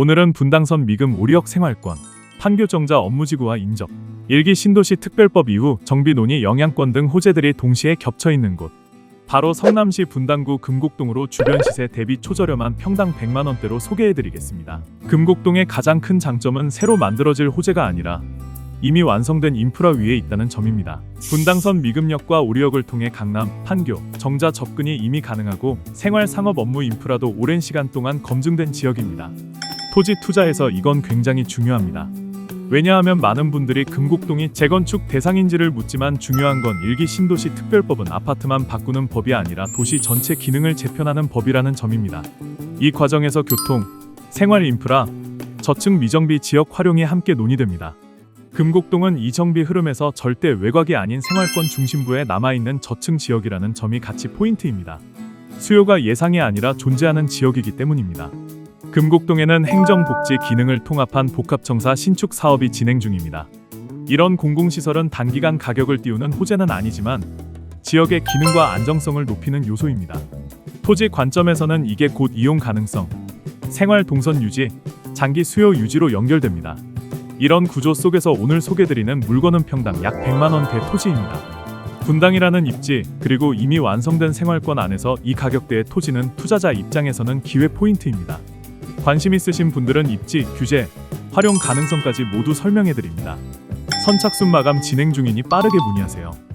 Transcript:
오늘은 분당선 미금 오리역 생활권, 판교정자 업무지구와 인접, 일기 신도시 특별법 이후 정비 논의 영향권 등 호재들이 동시에 겹쳐 있는 곳. 바로 성남시 분당구 금곡동으로 주변 시세 대비 초저렴한 평당 100만 원대로 소개해드리겠습니다. 금곡동의 가장 큰 장점은 새로 만들어질 호재가 아니라 이미 완성된 인프라 위에 있다는 점입니다. 분당선 미금역과 오리역을 통해 강남, 판교, 정자 접근이 이미 가능하고 생활 상업 업무 인프라도 오랜 시간 동안 검증된 지역입니다. 토지 투자에서 이건 굉장히 중요합니다. 왜냐하면 많은 분들이 금곡동이 재건축 대상인지를 묻지만 중요한 건 일기 신도시 특별법은 아파트만 바꾸는 법이 아니라 도시 전체 기능을 재편하는 법이라는 점입니다. 이 과정에서 교통, 생활 인프라, 저층 미정비 지역 활용이 함께 논의됩니다. 금곡동은 이 정비 흐름에서 절대 외곽이 아닌 생활권 중심부에 남아있는 저층 지역이라는 점이 가치 포인트입니다. 수요가 예상이 아니라 존재하는 지역이기 때문입니다. 금곡동에는 행정복지 기능을 통합한 복합청사 신축 사업이 진행 중입니다. 이런 공공시설은 단기간 가격을 띄우는 호재는 아니지만 지역의 기능과 안정성을 높이는 요소입니다. 토지 관점에서는 이게 곧 이용 가능성, 생활 동선 유지, 장기 수요 유지로 연결됩니다. 이런 구조 속에서 오늘 소개드리는 물건은 평당 약 100만 원대 토지입니다. 분당이라는 입지 그리고 이미 완성된 생활권 안에서 이 가격대의 토지는 투자자 입장에서는 기회 포인트입니다. 관심 있으신 분들은 입지, 규제, 활용 가능성까지 모두 설명해 드립니다. 선착순 마감 진행 중이니 빠르게 문의하세요.